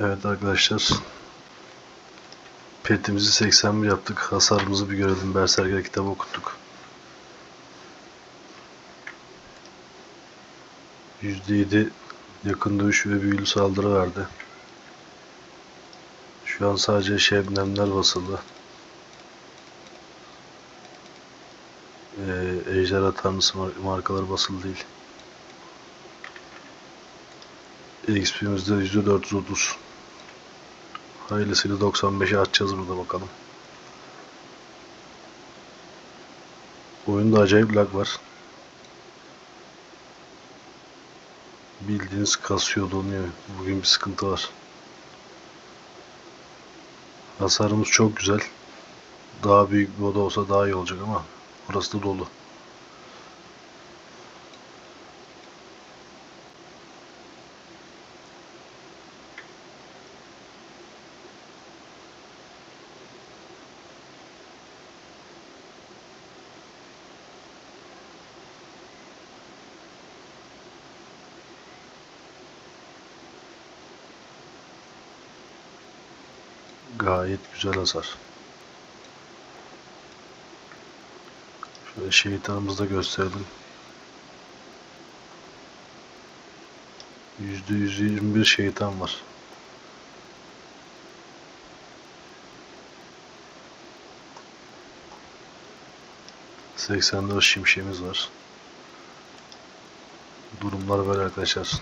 Evet arkadaşlar. Petimizi 81 yaptık. Hasarımızı bir görelim. Berserker kitabı okuttuk. %7 yakın dövüş ve büyülü saldırı verdi. Şu an sadece şebnemler basılı. Ee, ejderha tanrısı mar- markaları basılı değil. XP'miz de %430. Hayırlısıyla 95'e atacağız burada bakalım. Oyunda acayip lag var. Bildiğiniz kasıyor donuyor. Bugün bir sıkıntı var. Hasarımız çok güzel. Daha büyük bir oda olsa daha iyi olacak ama burası da dolu. Gayet güzel hasar. Şöyle şeytanımızı da gösterelim. %121 şeytan var. ...84 şimşeğimiz var. Durumlar böyle arkadaşlar.